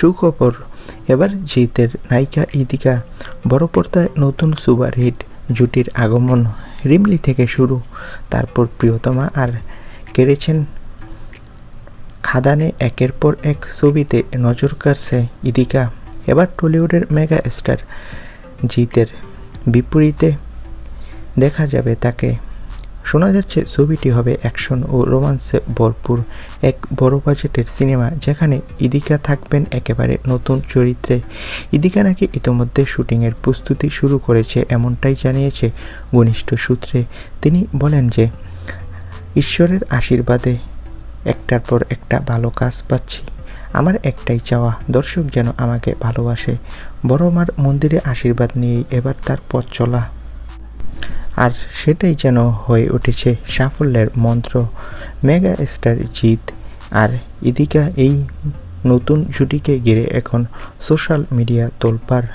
সুখবর। এবার জিতের নায়িকা ইদিকা বড় পর্দায় নতুন সুপারহিট জুটির আগমন রিমলি থেকে শুরু। তারপর প্রিয়তমা আর কেড়েছেন খাদানে একের পর এক ছবিতে নজর কাড়ছে ইদিকা এবার টলিউডের মেগা স্টার জিতের বিপরীতে দেখা যাবে তাকে। শোনা যাচ্ছে ছবিটি হবে অ্যাকশন ও রোমান্সে ভরপুর এক বড় বাজেটের সিনেমা যেখানে ইদিকা থাকবেন একেবারে নতুন চরিত্রে। ইদিকা নাকি ইতোমধ্যে শুটিংয়ের প্রস্তুতি শুরু করেছে এমনটাই জানিয়েছে ঘনিষ্ঠ সূত্রে। তিনি বলেন যে, ঈশ্বরের আশীর্বাদে একটার পর একটা ভালো কাজ পাচ্ছি। আমার একটাই চাওয়া, দর্শক যেন আমাকে ভালোবাসে। বড় মার মন্দিরে আশীর্বাদ নিয়েই এবার তার পথ চলা। আর সেটাই যেন হয়ে উঠেছে সাফল্যের মন্ত্র। মেগা স্টার জিত আর ইদিকা এই নতুন জুটিকে ঘিরে এখন সোশ্যাল মিডিয়া তোলপাড়।